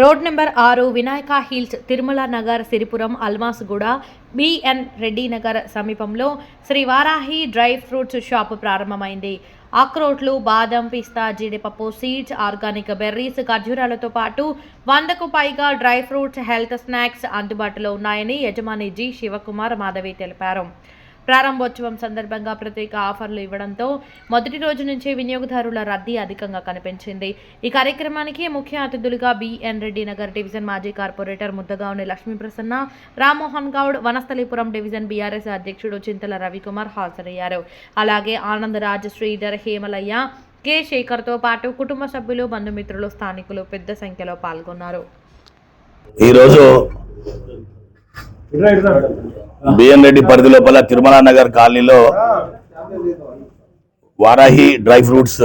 Road number ఆరు Vinayaka hills Tirumala Nagar Siripuram Almasguda B N Reddy Nagar సమీపంలో Sri Varahi dry fruits shop ప్రారంభమైంది. అక్రోట్లు బాదం పిస్తా జీడిపప్పు సీడ్స్ ఆర్గానిక్ బెర్రీస్ ఖర్జూరాలతో పాటు వందకు పైగా డ్రై ఫ్రూట్స్ హెల్త్ స్నాక్స్ అందుబాటులో ఉన్నాయని యజమాని జి శివకుమార్ మాధవి తెలిపారు. ప్రారంభోత్సవం సందర్భంగా ప్రత్యేక ఆఫర్లు ఇవ్వడంతో మొదటి రోజు నుంచే వినియోగదారుల రద్దీ అధికంగా కనిపించింది. ఈ కార్యక్రమానికి ముఖ్య అతిథులుగా బిఎన్ రెడ్డి నగర్ డివిజన్ మాజీ corporator Muddagouni Lakshmiprasanna Rammohan Goud Vanasthalipuram division BRS అధ్యక్షుడు చింతల రవికుమార్ హాజరయ్యారు. అలాగే ఆనందరాజ్ శ్రీధర్ హేమలయ్య కె. శేఖర్తో పాటు కుటుంబ సభ్యులు బంధుమిత్రులు స్థానికులు పెద్ద సంఖ్యలో పాల్గొన్నారు. ఈరోజు బిఎన్ రెడ్డి పరిధి లోపల తిరుమల నగర్ కాలనీలో వారాహి డ్రై ఫ్రూట్స్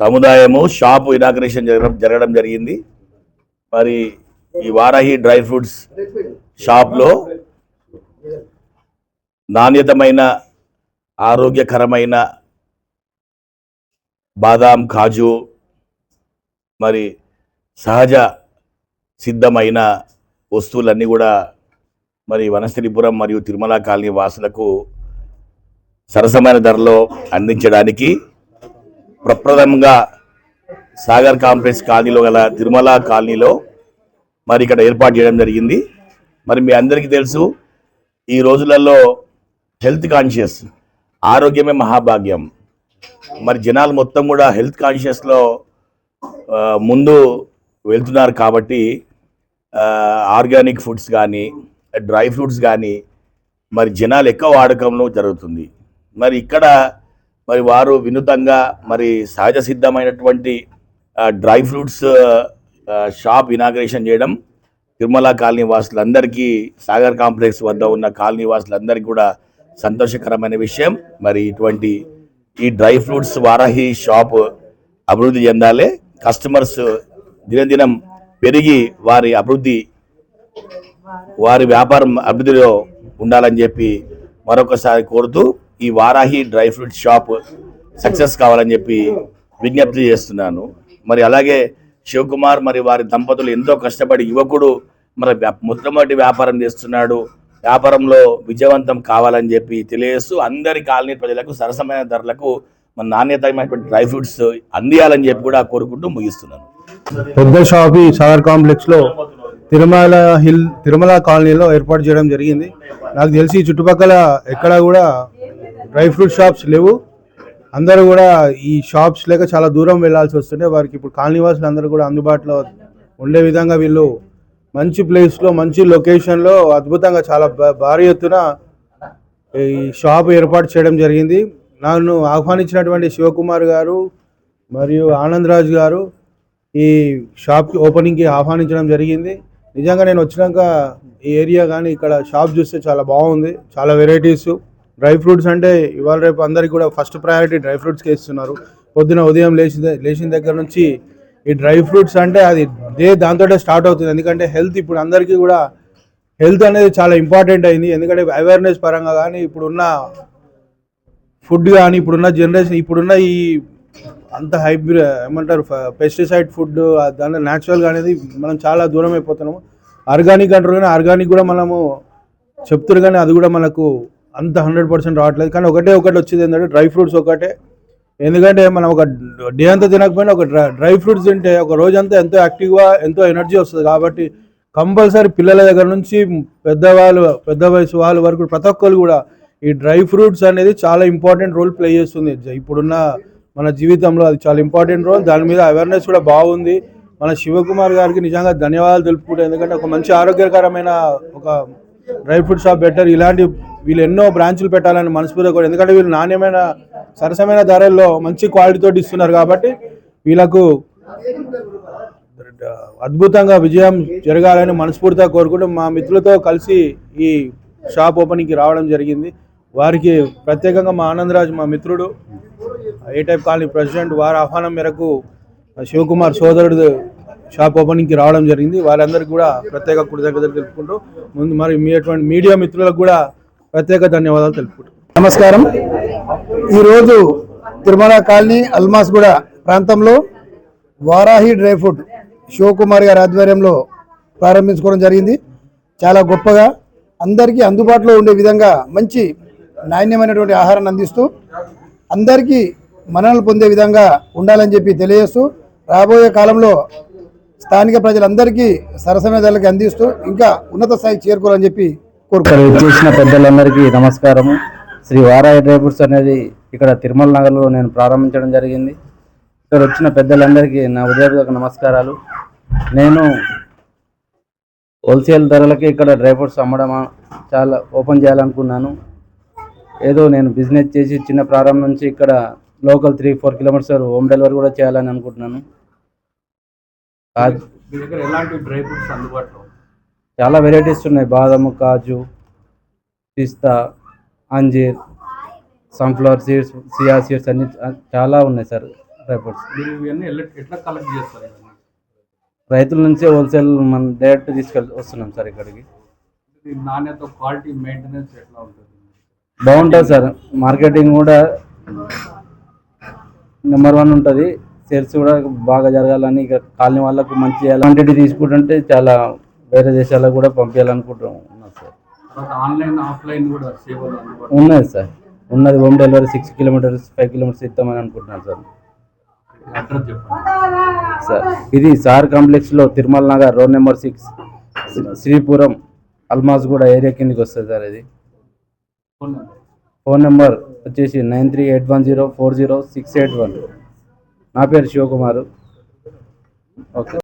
సముదాయము షాపు ఇనాగ్రేషన్ జరగడం జరగడం జరిగింది. మరి ఈ వారాహి డ్రై ఫ్రూట్స్ షాప్లో నాణ్యతమైన ఆరోగ్యకరమైన బాదాం కాజు మరి సహజ సిద్ధమైన వస్తువులన్నీ కూడా మరి వనశ్రీపురం మరియు తిరుమల కాలనీ వాసులకు సరసమైన ధరలో అందించడానికి ప్రప్రథమంగా సాగర్ కాంప్లెక్స్ కాలనీలో గల తిరుమల కాలనీలో మరి ఇక్కడ ఏర్పాటు చేయడం జరిగింది. మరి మీ అందరికీ తెలుసు ఈ రోజులలో హెల్త్ కాన్షియస్ ఆరోగ్యమే మహాభాగ్యం. మరి జనాలు మొత్తం కూడా హెల్త్ కాన్షియస్లో ముందు వెళ్తున్నారు కాబట్టి ఆర్గానిక్ ఫుడ్స్ కానీ డ్రై ఫ్రూట్స్ కానీ మరి జనాలు ఎక్కువ వాడకంలో జరుగుతుంది. మరి ఇక్కడ మరి వారు వినూతంగా మరి సహజ సిద్ధమైనటువంటి డ్రై ఫ్రూట్స్ షాప్ ఇనాగ్రేషన్ చేయడం తిరుమల కాలనీ వాసులందరికీ సాగర్ కాంప్లెక్స్ వద్ద ఉన్న కాలనీ వాసులందరికీ కూడా సంతోషకరమైన విషయం. మరి ఇటువంటి ఈ డ్రై ఫ్రూట్స్ వారాహి షాప్ అభివృద్ధి చెందాలి. కస్టమర్స్ దినదినం పెరిగి వారి అభివృద్ధి వారి వ్యాపారం అభివృద్ధిలో ఉండాలని చెప్పి మరొకసారి కోరుతూ ఈ Varahi dry fruit shop success కావాలని చెప్పి విజ్ఞప్తి చేస్తున్నాను. మరి అలాగే శివకుమార్ మరి వారి దంపతులు ఎంతో కష్టపడి యువకుడు మరి మొట్టమొదటి వ్యాపారం చేస్తున్నాడు. వ్యాపారంలో విజయవంతం కావాలని చెప్పి తెలియజేస్తూ అందరి కాలనీ ప్రజలకు సరసమైన ధరలకు మన నాణ్యతమైనటువంటి డ్రై ఫ్రూట్స్ అందియాలని చెప్పి కూడా కోరుకుంటూ ముగిస్తున్నాను. పెద్ద షాప్ ఈ సాగర్ కాంప్లెక్స్లో తిరుమల హిల్ తిరుమల కాలనీలో ఏర్పాటు చేయడం జరిగింది. నాకు తెలిసి ఈ చుట్టుపక్కల ఎక్కడ కూడా డ్రై ఫ్రూట్ షాప్స్ లేవు. అందరూ కూడా ఈ షాప్స్ లేక చాలా దూరం వెళ్ళాల్సి వస్తుండే వారికి ఇప్పుడు కాలనీ వాసులు అందరూ కూడా అందుబాటులో ఉండే విధంగా వీళ్ళు మంచి ప్లేస్లో మంచి లొకేషన్లో అద్భుతంగా చాలా భారీ ఎత్తున ఈ షాప్ ఏర్పాటు చేయడం జరిగింది. నన్ను ఆహ్వానించినటువంటి శివకుమార్ గారు మరియు ఆనంద్ రాజు గారు ఈ షాప్కి ఓపెనింగ్కి ఆహ్వానించడం జరిగింది. నిజంగా నేను వచ్చినాక ఈ ఏరియా కానీ ఇక్కడ షాప్ చూస్తే చాలా బాగుంది. చాలా వెరైటీస్. డ్రై ఫ్రూట్స్ అంటే ఇవాళ రేపు అందరికి కూడా ఫస్ట్ ప్రయారిటీ డ్రై ఫ్రూట్స్కి ఇస్తున్నారు. పొద్దున ఉదయం లేచిన లేచిన దగ్గర నుంచి ఈ డ్రై ఫ్రూట్స్ అంటే అది డే దాంతో స్టార్ట్ అవుతుంది. ఎందుకంటే హెల్త్ ఇప్పుడు అందరికీ కూడా హెల్త్ అనేది చాలా ఇంపార్టెంట్ అయింది. ఎందుకంటే అవేర్నెస్ పరంగా కానీ ఇప్పుడున్న ఫుడ్ కానీ ఇప్పుడున్న జనరేషన్ ఇప్పుడున్న ఈ అంత హైబ్రిడ్ ఏమంటారు పెస్టిసైడ్ ఫుడ్ దాని న్యాచురల్గా అనేది మనం చాలా దూరం అయిపోతున్నాము. ఆర్గానిక్ అంటారు కానీ ఆర్గానిక్ కూడా మనము చెప్తారు కానీ అది కూడా మనకు అంత హండ్రెడ్ పర్సెంట్ రావట్లేదు. కానీ ఒకటే ఒకటి వచ్చేది ఏంటంటే డ్రై ఫ్రూట్స్ ఒకటే. ఎందుకంటే మనం ఒక డే అంతా తినకపోయినా ఒక డ్రై డ్రై ఫ్రూట్స్ తింటే ఒక రోజంతా ఎంతో యాక్టివ్గా ఎంతో ఎనర్జీ వస్తుంది. కాబట్టి కంపల్సరీ పిల్లల దగ్గర నుంచి పెద్దవాళ్ళు పెద్ద వయసు వాళ్ళ వరకు ప్రతి ఒక్కరు కూడా ఈ డ్రై ఫ్రూట్స్ అనేది చాలా ఇంపార్టెంట్ రోల్ ప్లే చేస్తుంది. జ- ఇప్పుడున్న మన జీవితంలో అది చాలా ఇంపార్టెంట్ రోల్. దాని మీద అవేర్నెస్ కూడా బాగుంది. మన శివకుమార్ గారికి నిజంగా ధన్యవాదాలు తెలుపుకుంటాం ఎందుకంటే ఒక మంచి ఆరోగ్యకరమైన ఒక డ్రై ఫ్రూట్ షాప్ బెటర్ ఇలాంటి వీళ్ళు ఎన్నో బ్రాంచులు పెట్టాలని మనస్ఫూర్తిగా కూడా ఎందుకంటే వీళ్ళు నాణ్యమైన సరసమైన ధరల్లో మంచి క్వాలిటీతో ఇస్తున్నారు కాబట్టి వీళ్ళకు అద్భుతంగా విజయం జరగాలని మనస్ఫూర్తిగా కోరుకుంటూ మా మిత్రులతో కలిసి ఈ షాప్ ఓపెనింగ్కి రావడం జరిగింది. వారికి ప్రత్యేకంగా మా ఆనందరాజ్ మా మిత్రుడు ఏ టైప్ కాలనీ ప్రెసిడెంట్ వారి ఆహ్వానం మేరకు శివకుమార్ సోదరుడు షాప్ ఓపెనింగ్కి రావడం జరిగింది. వారందరికీ కూడా ప్రత్యేక కృతజ్ఞతలు తెలుపుకుంటూ ముందు మరి మీ అటువంటి మీడియా మిత్రులకు కూడా ప్రత్యేక ధన్యవాదాలు తెలుపుకుంటూ నమస్కారం. ఈరోజు తిరుమల కాలనీ అల్మాస్ కూడా ప్రాంతంలో వారాహి డ్రై ఫ్రూట్ శివకుమార్ గారి ఆధ్వర్యంలో ప్రారంభించుకోవడం జరిగింది. చాలా గొప్పగా అందరికీ అందుబాటులో ఉండే విధంగా మంచి నాణ్యమైనటువంటి ఆహారాన్ని అందిస్తూ అందరికీ మన్ననలు పొందే విధంగా ఉండాలని చెప్పి తెలియజేస్తూ రాబోయే కాలంలో స్థానిక ప్రజలందరికీ సరసమైన ధరలకి అందిస్తూ ఇంకా ఉన్నత స్థాయికి చేరుకోవాలని చెప్పి కోరుకుంటారు చేసిన పెద్దలందరికీ నమస్కారము. శ్రీ వారాయ డ్రై ఫ్రూట్స్ అనేది ఇక్కడ తిరుమల నగర్లో నేను ప్రారంభించడం జరిగింది. ఇక్కడ వచ్చిన పెద్దలందరికీ నా ఉదయపూర్వక నమస్కారాలు. నేను హోల్సేల్ ధరలకి ఇక్కడ డ్రై ఫ్రూట్స్ అమ్మడం చాలా ఓపెన్ చేయాలనుకున్నాను. ఏదో నేను బిజినెస్ చేసి చిన్న ప్రారంభం నుంచి ఇక్కడ local three four kilometres home delivery కూడా చేయాలని అనుకుంటున్నాను. కాజు మీ దగ్గర ఎలాంటి డ్రై ఫ్రూట్స్ అందుబాటులో? ఉన్నాయి? చాలా వెరైటీస్ ఉన్నాయి. బాదము కాజు పిస్తా అంజీర్ సన్ఫ్లవర్ సీడ్స్ సియా సీడ్స్ అన్ని చాలా ఉన్నాయి సార్ డ్రై ఫ్రూట్స్. రైతుల నుంచే హోల్సేల్ మనం డైరెక్ట్ తీసుకెళ్ళి వస్తున్నాం సార్ ఇక్కడికి. నాణ్యత క్వాలిటీ మెయింటెనెన్స్ ఎట్లా ఉంటుంది? బాగుంటుంది సార్. మార్కెటింగ్ కూడా నెంబర్ వన్ ఉంటుంది. సేల్స్ కూడా బాగా జరగాలని ఇక కాలనీ వాళ్ళకు మంచి క్వాంటిటీ తీసుకుంటుంటే చాలా వేరే దేశాలకు కూడా పంపించాలనుకుంటున్నాం సార్. తర్వాత ఆన్లైన్ ఆఫ్లైన్ కూడా సేవలు అందుబాటులో ఉన్నది సార్. ఉన్నది home delivery six kilometres five kilometres ఇస్తామని అనుకుంటున్నాను సార్. సార్ ఇది సార్ కాంప్లెక్స్లో Tirumala Nagar road number six Sripuram Almas కూడా ఏరియా కిందకి వస్తుంది సార్ ఇది. ఫోన్ నెంబర్ వచ్చేసి nine three eight one zero four zero six eight one. నా పేరు శివకుమారు. ఓకే.